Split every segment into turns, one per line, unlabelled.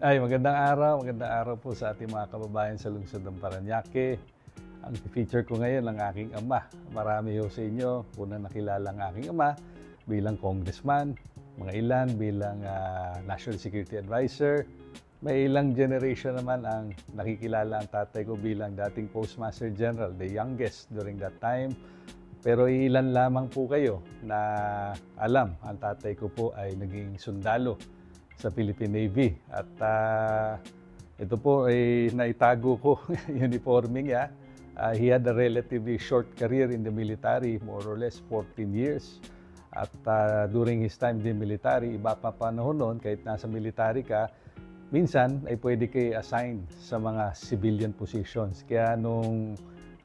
Ay, magandang araw. Magandang araw po sa ating mga kababayan sa lungsod ng Paranaque. Ang feature ko ngayon ang aking ama. Marami ho sa inyo unang nakilala ang aking ama bilang congressman, mga ilan bilang ah, National Security Advisor. May ilang generation naman ang nakikilala ang tatay ko bilang dating Postmaster General, the youngest during that time. Pero ilan lamang po kayo na alam, ang tatay ko po ay naging sundalo sa Philippine Navy. At ah, ito po ay naitago ko uniforming niya. Ah, he had a relatively short career in the military, more or less 14 years. At ah, during his time in the military, iba pa panahon noon, kahit nasa military ka, minsan ay pwede kayo assign sa mga civilian positions. Kaya nung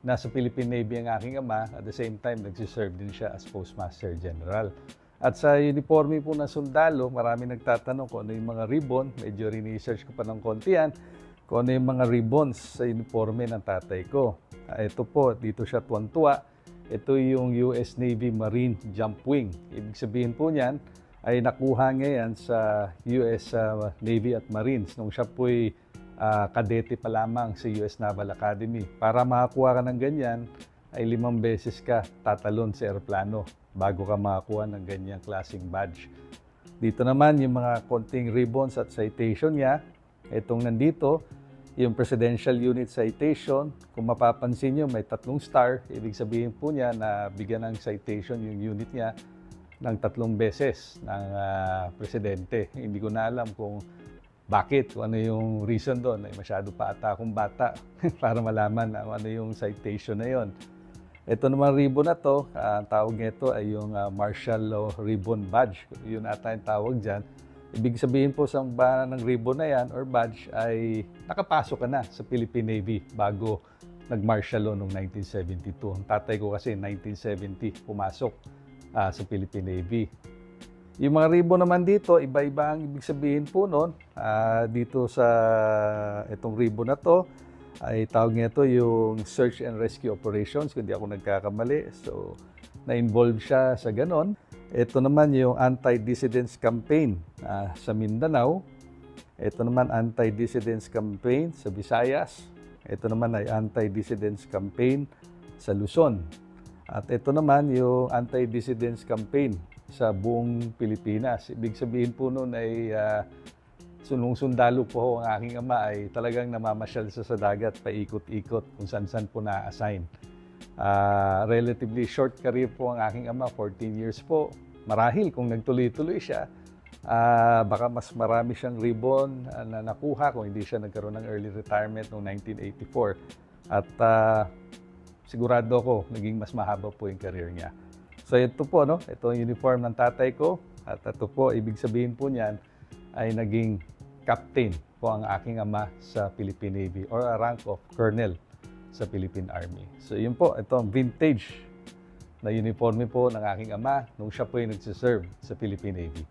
nasa Philippine Navy ang aking ama, at the same time, nagsiserve din siya as Postmaster General. At sa uniforme po ng sundalo, marami nagtatanong kung ano yung mga ribbon. Medyo research ko pa ng konti yan. Kung ano yung mga ribbons sa uniforme ng tatay ko. Ah, ito po, dito siya tuwan-tuwa. Ito yung US Navy Marine Jump Wing. Ibig sabihin po niyan, ay nakuha niya yan sa US ah, Navy at Marines nung siya po'y ah, kadete pa lamang sa US Naval Academy. Para makakuha ka ng ganyan, ay limang beses ka tatalon sa eroplano bago ka makakuha ng ganyang klaseng badge. Dito naman yung mga konting ribbons at citation niya. Itong nandito, yung Presidential Unit Citation. Kung mapapansin nyo, may tatlong star. Ibig sabihin po niya na bigyan ng citation yung unit niya ng tatlong beses ng ah, presidente. Hindi ko na alam kung bakit, kung ano yung reason doon. Ay masyado pa ata akong bata para malaman ano yung citation na yon. Ito naman ribbon na to, ah, ang tawag nito ay yung ah, Martial Law Ribbon Badge. Yun ata yung tawag dyan. Ibig sabihin po sa bana ng ribbon na yan or badge ay nakapasok ka na sa Philippine Navy bago nag-martial law noong 1972. Ang tatay ko kasi 1970 pumasok ah, sa Philippine Navy. Yung mga ribbon naman dito, iba-iba ang ibig sabihin po noon. Ah, dito sa itong ribbon na to, ay tawag nito yung Search and Rescue Operations, kung di ako nagkakamali. So, na-involve siya sa ganon. Ito naman yung Anti-Dissidence Campaign ah, sa Mindanao. Ito naman Anti-Dissidence Campaign sa Visayas. Ito naman ay Anti-Dissidence Campaign sa Luzon. At ito naman yung Anti-Dissidence Campaign sa buong Pilipinas. Ibig sabihin po noon ay ah, sunong sundalo po ang aking ama ay talagang namamasyal sa sa dagat, paikot-ikot kung saan-saan po na-assign. Ah, relatively short career po ang aking ama, 14 years po. Marahil kung nagtuloy-tuloy siya, ah, baka mas marami siyang ribbon ah, na nakuha kung hindi siya nagkaroon ng early retirement noong 1984. At ah, sigurado ako naging mas mahaba po yung career niya. So ito po, no? ito ang uniform ng tatay ko. At ito po, ibig sabihin po niyan ay naging captain po ang aking ama sa Philippine Navy or a rank of colonel sa Philippine Army. So yun po, ito ang vintage na uniforme po ng aking ama nung siya po ay nagsiserve sa Philippine Navy.